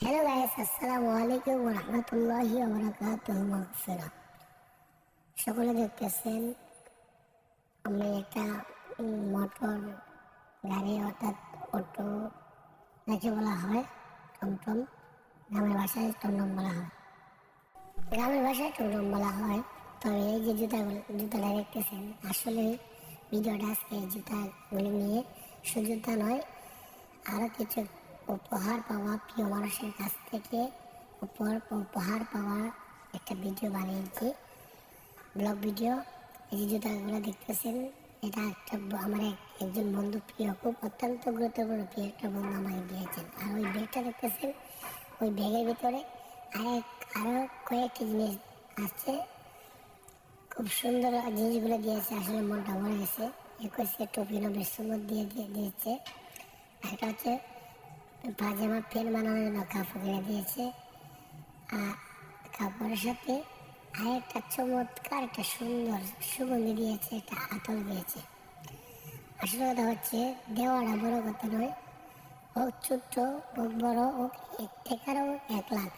Hello guys আসসালামু আলাইকুম রাহমাতুল্লাহি মাগফিরাত সকলে দেখতেছেন আমি একটা মোটর গাড়ি অর্থাৎ অটো যাকে বলা হয়, টমটম, গ্রামের ভাষায় টমটম বলা হয়। গ্রামের ভাষায় টমটম বলা হয়, তবে এই যে জুতাগুলো জুতাটা দেখতেছেন, আসলে ভিডিওটা আজকে এই জুতাগুলো নিয়ে, শুধু নয় আরও কিছু উপহার পাওয়া প্রিয় মানুষের কাছ থেকে উপহার উপহার পাওয়া একটা ভিডিও বানিয়েছি। Blog video. এই যে জুতাগুলো দেখতেছেন, এটা একটা আমার এক- একজন বন্ধু প্রিয়, খুব অত্যন্ত গুরুত্বপূর্ণ প্রিয় একটা বন্ধু আমাকে দিয়েছেন। আর ওই ব্যাগটা দেখতেছেন, ওই ব্যাগের ভিতরে আরেক আরও কয়েকটি জিনিস আছে। খুব সুন্দর জিনিসগুলো দিয়েছে, আসলে মনটা ভরে গেছে। একুশে টুপি নবের সুন্দর দিয়ে দিয়ে দিয়েছে। একটা হচ্ছে পাজামা প্যান্ট বানানোর জন্য কাপড় কিনে দিয়েছে। আর কাপড়ের সাথে আর একটা চমৎকার, একটা সুন্দর সুগন্ধি দিয়েছে, একটা আতল দিয়েছে। আসল কথা হচ্ছে দেওয়াটা বড় কথা নয়, হোক ছোট্ট, হোক বড়, হোক এক টাকারও এক লাখ।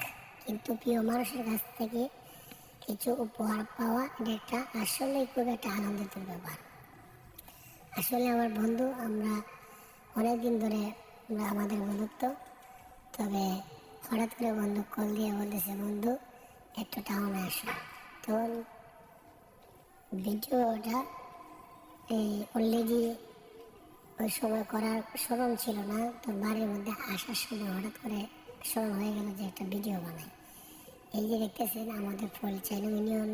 কিন্তু প্রিয় মানুষের কাছ থেকে কিছু উপহার পাওয়া এটা একটা আসলেই খুব একটা আনন্দিত ব্যাপার। আসলে আমার বন্ধু, আমরা অনেকদিন ধরে আমরা আমাদের বন্ধুত্ব। তবে হঠাৎ করে বন্ধু কল দিয়ে বলতেছে, বন্ধু, একটু টাউনে আসো। তখন ভিডিওটা এই অলরেডি ওই সময় করার স্মরণ ছিল না। তো বাড়ির মধ্যে আসার সময় হঠাৎ করে স্মরণ হয়ে গেল যে একটা ভিডিও বানাই। এই যে দেখতেছেন, আমাদের পরিচালক ইউনিয়ন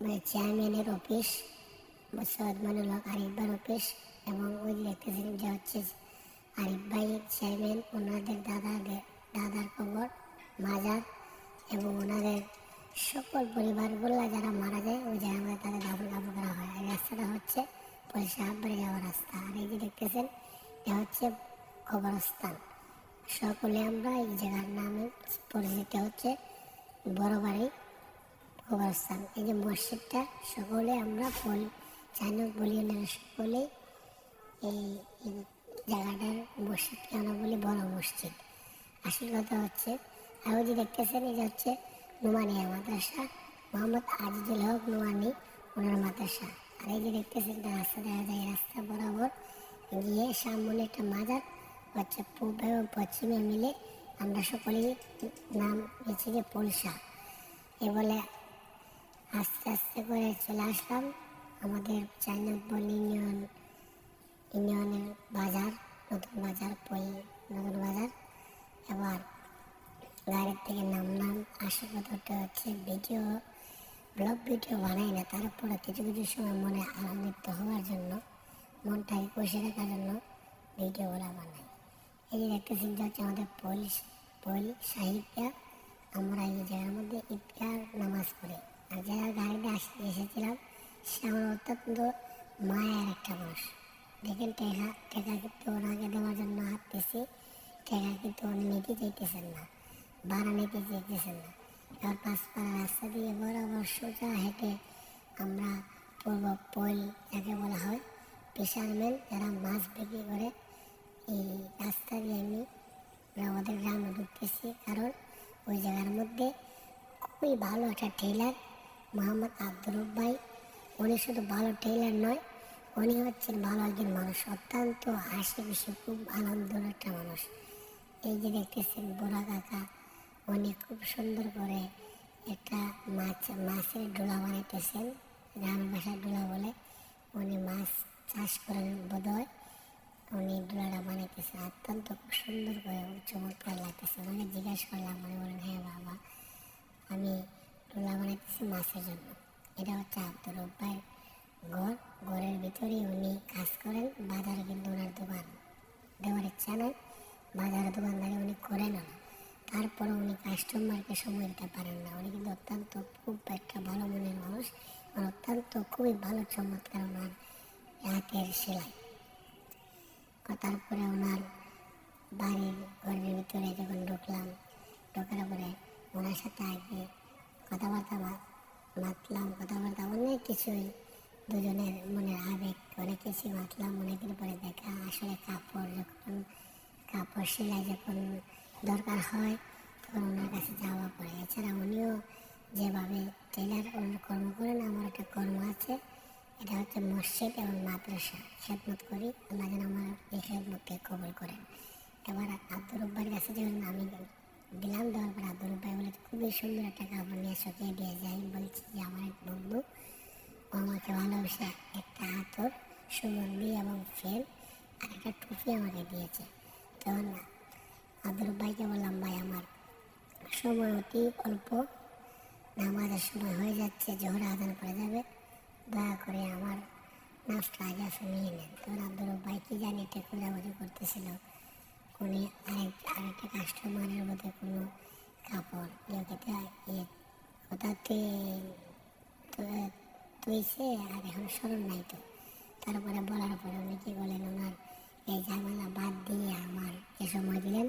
মানে চেয়ারম্যানের অফিস সৈয়দ মানুল হক আরিফবার অফিস এবং ওই যে দেখতেছেন যে হচ্ছে আরিফ ভাই, চেয়ারম্যান, ওনাদের দাদাদের, দাদার খবর, মাজার এবং ওনাদের সকল পরিবারগুলো যারা মারা যায়, ওই জায়গায় তাদের দাফন কাপড় করা হয়। এই রাস্তাটা হচ্ছে পুলিশ হাববাড়ি যাওয়ার রাস্তা। আর এই যে দেখতেছেন এটা হচ্ছে কবরস্থান। সকলে আমরা এই জায়গার নামে পরিচিত হচ্ছে বড় বাড়ি কবরস্থান। এই যে মসজিদটা, সকলে আমরা বলি চাইনা বলি না সকলে এই এই জায়গাটার মসজিদকে আমরা বলি বড় মসজিদ আসল কথা হচ্ছে ওই যে দেখতেছেন যে হচ্ছে নুমানিয়া মাদ্রাসা। মোহাম্মদ আজিজুল হক নুমানি, ওনার মাদ্রাসা। আর এই যে দেখতেছেন একটা রাস্তা দেখা যায় রাস্তা বরাবর গিয়ে সামনে একটা মাজার, হচ্ছে পূর্ব এবং পশ্চিমে মিলে আমরা সকলেই নাম হচ্ছে যে পলসা এ বলে আস্তে আস্তে করে চলে আসলাম। আমাদের চাইনা বল ইউনিয়ন ইউনিয়নের বাজার, নতুন বাজার পই নতুন বাজার। এবার গাড়ির থেকে নামলাম। আসার কথাটা হচ্ছে ভিডিও, ব্লগ ভিডিও বানাই না, তারপরে কিছু কিছু সময় মনে আনন্দিত হওয়ার জন্য, মনটাকে কষে রাখার জন্য ভিডিও ভিডিওগুলো বানাই। এই যে দেখতেছি যে হচ্ছে আমাদের পল পল সাহিত্যা, আমরা এই জায়গার মধ্যে ঈদগাহ নামাজ পড়ি। আর যারা গাড়িতে আসতে এসেছিলাম, সে আমার অত্যন্ত মায়ের একটা মানুষ। দেখেন টেকা টেকা কিন্তু ওনাকে দেওয়ার জন্য হাঁটতেছি। টেকা কিন্তু উনি নিতে চাইতেছেন না, ভাড়া নিতে চাইতেছেন না। এবার পাঁচপাড়া রাস্তা দিয়ে বরাবর সোজা হেঁটে আমরা পূর্ব পল যাকে বলা হয় ফিশারম্যান যারা মাছ বিক্রি করে, এই রাস্তা দিয়ে আমি আমাদের গ্রামে ঢুকতেছি। কারণ ওই জায়গার মধ্যে খুবই ভালো একটা টেইলার মোহাম্মদ আব্দুর রব ভাই। উনি শুধু ভালো টেইলার নয় উনি হচ্ছেন ভালো একজন মানুষ। অত্যন্ত হাসি খুশি, খুব আনন্দের একটা মানুষ। এই যে দেখতেছেন বুড়া কাকা, উনি খুব সুন্দর করে একটা মাছ, মাছের ডোলা বানাইতেছেন, গ্রামের ভাষায় ডোলা বলে। উনি মাছ চাষ করেন বোধ হয় উনি ডোলাটা বানাইতেছেন। অত্যন্ত খুব সুন্দর করে চমৎকার লাগতেছে। ওনাকে জিজ্ঞাসা করলাম উনি বলেন হ্যাঁ বাবা, আমি ডোলা বানাইতেছি মাছের জন্য। এটা হচ্ছে আব্দুর রব্বাইয়ের ঘর, ঘরের ভিতরেই উনি কাজ করেন, বাজারে কিন্তু ওনার দোকান। দেওয়ার ইচ্ছা নয় বাজারে দোকানদারি উনি করেন না। তারপরে উনি কাস্টমারকে সময় দিতে পারেন না। উনি কিন্তু অত্যন্ত খুব একটা ভালো মনের মানুষ আর অত্যন্ত খুবই ভালো, চমৎকার ওনার হাতের সেলাই। তারপরে ওনার বাড়ির ঘরের ভিতরে যখন ঢুকলাম, ঢোকার পরে ওনার সাথে আগে কথাবার্তা মাতলাম কথাবার্তা অনেক কিছুই দুজনের মনের আবেগ অনেক কিছু মাতলাম অনেকের পরে দেখা। আসলে কাপড় যখন, কাপড় সেলাই যখন দরকার হয়, তখন ওনার কাছে যাওয়া পড়ে। এছাড়া উনিও যেভাবে টেলার ওনার কর্ম করেন, আমার একটা কর্ম আছে। এটা হচ্ছে মসজিদ এবং মাদ্রাসা। খেদমত করি, আল্লাহ যেন আমার এই খেদমতকে কবল করেন। এবার আব্দুর রব্বার কাছে যখন আমি দিলাম, দেওয়ার পর আব্দুর রব্বাই বলে, খুবই সুন্দর একটা কাপড় নিয়ে শুকিয়ে দিয়ে যাই বলছি যে, আমার এক বন্ধু আমাকে ভালোবেসে একটা হাতর সুগন্ধি এবং ফেল আর একটা টুপি আমাকে দিয়েছে। তখন আব্দুর রব্বাইকে বললাম ভাই আমার। সময় অতি অল্প। নামাজের সময় হয়ে যাচ্ছে, জোহর আদান করে যাবে। দয়া করে আমার নাফটা আগে শুনিয়ে নেন। তখন আব্দুর ভাই কি জানি এটা খোঁজাখুঁজি করতেছিল উনি আরেক, আরেকটা কাস্টমারের মধ্যে কোনো কাপড় ইয়ে কোথা তুইছে আর এখন স্মরণ নাই তো। তারপরে বলার পরে উনি কি বলেন, ওনার এই ঝামেলা বাদ দিয়ে আমার যে সময় দিলেন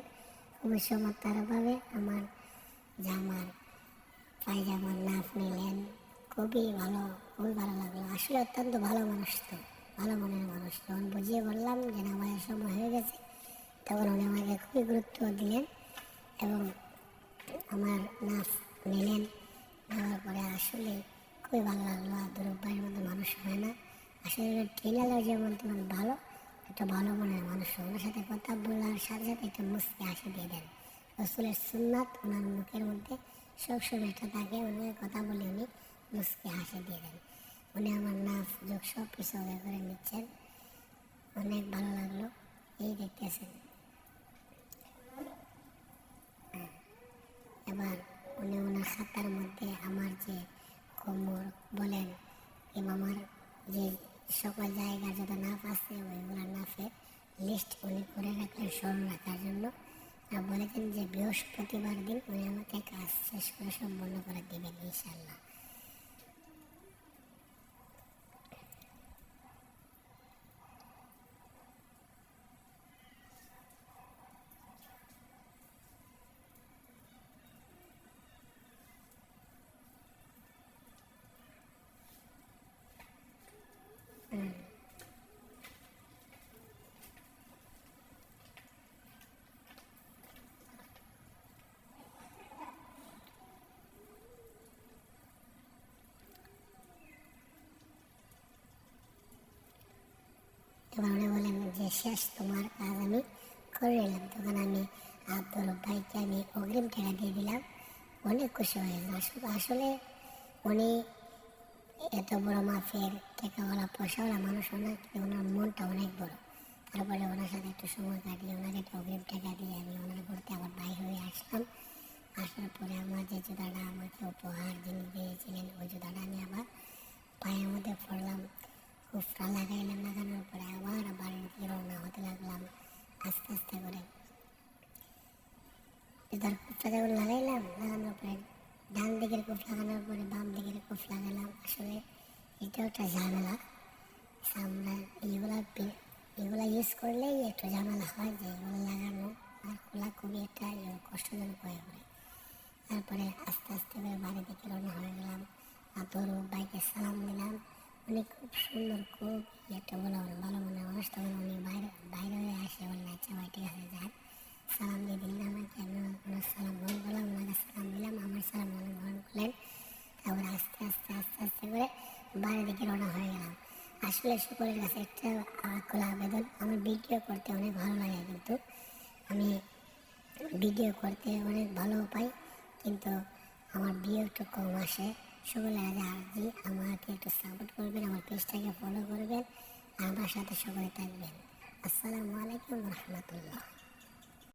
খুবই চমৎকারভাবে আমার জামার পায়জামার নাপ নিলেন। খুবই ভালো খুবই ভালো লাগল। আসলে অত্যন্ত ভালো মানুষ তো, ভালো মনের মানুষ তখন বুঝিয়ে বললাম যে নামাজের সময় হয়ে গেছে। তখন উনি আমাকে খুবই গুরুত্ব দিলেন এবং আমার নাচ নিলেন। নেওয়ার পরে আসলে খুবই ভালো লাগল আর দুরব্বাইয়ের মধ্যে মানুষ হয় না। আসলে ট্রেনার যেমন তেমন ভালো, একটা ভালো মনের মানুষ ওনার সাথে কথা বলার সাথে সাথে একটা মুস্কি হাসি দিয়ে দেন। রসুলের সুন্নাত ওনার মুখের মধ্যে সবসময় একটা থাকে ওনাকে কথা বলে উনি মুসকে হাসি দিয়ে দেন। উনি আমার নাচ, যোগ সব কিছু করে নিচ্ছেন। অনেক ভালো লাগল। এই দেখতেছেন। এবার উনি ওনার খাতার মধ্যে আমার যে কোমর বলেন আমার, যে সকল জায়গা যত নাফ আছে ওইগুলোর নাফে লিস্ট উনি করে রাখলেন স্মরণ রাখার জন্য। আর বলেছেন যে বৃহস্পতিবার দিন উনি আমাকে কাজ শেষ করে সম্পন্ন করে দেবেন ইনশাল্লাহ তখন উনি বলেন যে শেষ তোমার কাজ আমি করে নিলাম তখন আমি আব্দুল ভাইকে আমি অগ্রিম টাকা দিয়ে দিলাম। অনেক খুশি হয়েছে আসলে উনি এত বড় মাফের টাকাওয়ালা পয়সাওয়ালা মানুষ, ওনার ওনার মনটা অনেক বড়। তারপরে ওনার সাথে একটু সময় কাটিয়ে ওনাকে একটু অগ্রিম টাকা দিয়ে আমি ওনার ঘুরতে আবার বাইর হয়ে আসলাম। আসার পরে আমার যে জুতাটা আমাকে উপহার যিনি দিয়েছিলেন ওই জুতাটা আমি আবার পায়ের মধ্যে পড়লাম কুফরা লাগাইলাম লাগানোর পরে আবার বাড়ির দিকে রওনা হতে লাগলাম আস্তে আস্তে করে যখন লাগাইলাম, লাগানোর পরে ডান দিকের কুফ লাগানোর পরে বাম দিকের কুফ লাগালাম। আসলে এটাও একটা ঝামেলা। আমরা এগুলা এগুলা ইউজ করলেই একটু ঝামেলা হয় যে এগুলো লাগানো আর খোলা খুবই একটা কষ্টজনক হয়ে পড়ে। তারপরে আস্তে আস্তে করে বাড়ি দিকে রওনা হয়ে গেলাম। আতর বাইকে সালাম দিলাম। উনি খুব সুন্দর, খুব একটা বলা ভালো মনে মানুষ তখন উনি বাইরে বাইরে হয়ে আসে বললেন আচ্ছা ভাই, ঠিক আছে সালাম দিয়ে দিলেন আমাকে আমি ওনার সালাম গ্রহণ করলাম ওনাকে সালাম দিলাম, আমার সালাম ওনার গ্রহণ করলেন। তারপর আস্তে আস্তে আস্তে আস্তে করে বাইরের দিকে রওনা হয়ে গেলাম। আসলে সকলের কাছে একটা খোলা আবেদন, আমার ভিডিও করতে অনেক ভালো লাগে কিন্তু। আমি ভিডিও করতে অনেক ভালো পাই, কিন্তু আমার বিয়ে একটু কম আসে। সকলে আজ আর্জি আমাকে একটু সাপোর্ট করবেন, আমার পেজটাকে ফলো করবেন আমার সাথে সকলে থাকবেন। আসসালামু আলাইকুম রহমতুল্লাহ।